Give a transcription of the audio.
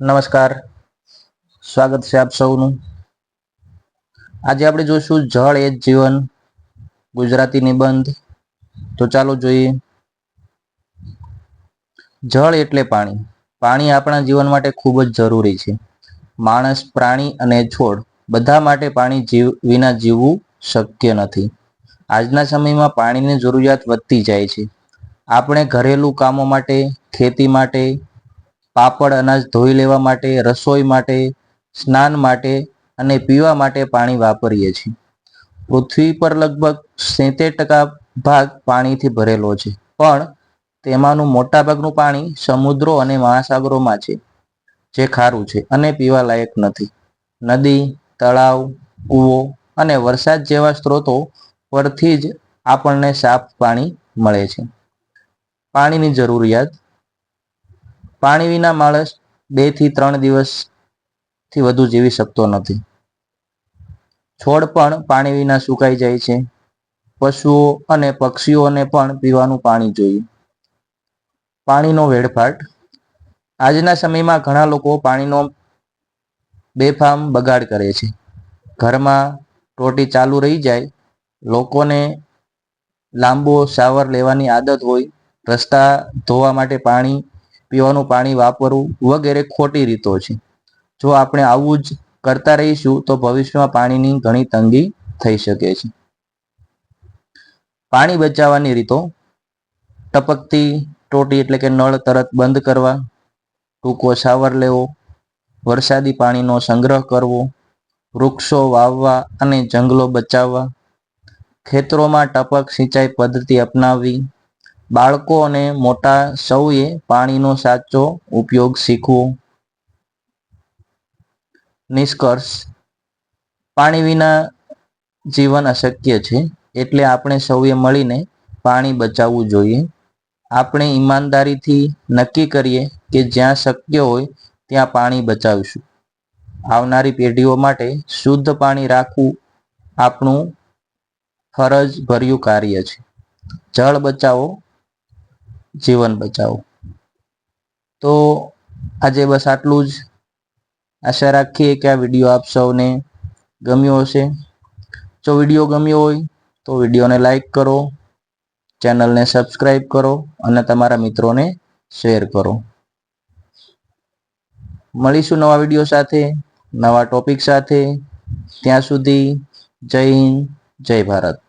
નમસ્કાર. સ્વાગત છે આપ સૌનું. આજે આપણે જોઈશું જળ એ જ જીવન, ગુજરાતી નિબંધ. તો ચાલો જોઈએ. જળ એટલે પાણી. પાણી આપણા જીવન માટે ખૂબ જ જરૂરી છે. માણસ, પ્રાણી અને છોડ બધા માટે પાણી જીવ, વિના જીવવું શક્ય નથી. આજના સમયમાં પાણીની જરૂરિયાત વધતી જાય છે. આપણે ઘરેલું કામો માટે, ખેતી માટે પાપડ અનાજ ધોઈ લેવા માટે, રસોઈ માટે, સ્નાન માટે અને પીવા માટે પાણી વાપરીએ છીએ. પૃથ્વી પર લગભગ સિત્તેર ટકા ભાગ પાણીથી ભરેલો છે, પણ તેમાંનું મોટાભાગનું પાણી સમુદ્રો અને મહાસાગરોમાં છે, જે ખારું છે અને પીવા લાયક નથી. નદી, તળાવ, કૂવો અને વરસાદ જેવા સ્ત્રોતો પરથી જ આપણને સાફ પાણી મળે છે. પાણીની જરૂરિયાત પાણી વિના માણસ બેથી ત્રણ દિવસથી વધુ જીવી શકતો નથી. છોડ પણ પાણી વિના સુકાઈ જાય છે. પશુઓ અને પક્ષીઓને પણ પીવાનું પાણી જોઈએ. પાણીનો વેડફાટ. આજના સમયમાં ઘણા લોકો પાણીનો બેફામ બગાડ કરે છે. ઘરમાં ટોટી ચાલુ રહી જાય, લોકોને લાંબો શાવર લેવાની આદત હોય, રસ્તા ધોવા માટે પાણી પીવાનું પાણી વાપરવું વગેરે ખોટી રીતો છે. જો આપણે આવું જ કરતા રહીશું તો ભવિષ્યમાં પાણીની ઘણી તંગી થઈ શકે છે. પાણી બચાવવાની રીતો. ટપકતી ટોટી એટલે કે નળ તરત બંધ કરવા, ટૂંકો શાવર લેવો, વરસાદી પાણીનો સંગ્રહ કરવો, વૃક્ષો વાવવા અને જંગલો બચાવવા, ખેતરોમાં ટપક સિંચાઈ પદ્ધતિ અપનાવવી બાળકો અને મોટા સૌએ પાણીનો સાચો ઉપયોગ શીખવો. નિષ્કર્ષ, પાણી વિના જીવન અશક્ય છે, એટલે આપણે સૌએ મળીને પાણી બચાવવું જોઈએ. આપણે ઈમાનદારીથી નક્કી કરીએ કે જ્યાં શક્ય હોય ત્યાં પાણી બચાવીશું. આવનારી પેઢીઓ માટે શુદ્ધ પાણી રાખવું આપણું ફરજ ભર્યું કાર્ય છે. જળ બચાવો જીવન બચાવો. તો આજે બસ આટલું જ. આશા રાખીએ કે આ વીડિયો આપ સૌને ગમ્યો હશે. જો વીડિયો ગમ્યો હોય તો વિડીયોને લાઈક કરો, ચેનલને સબસ્ક્રાઈબ કરો અને તમારા મિત્રોને શેર કરો. મળીશું નવા વીડિયો સાથે, નવા ટોપિક સાથે. ત્યાં સુધી જય હિન્દ, જય ભારત.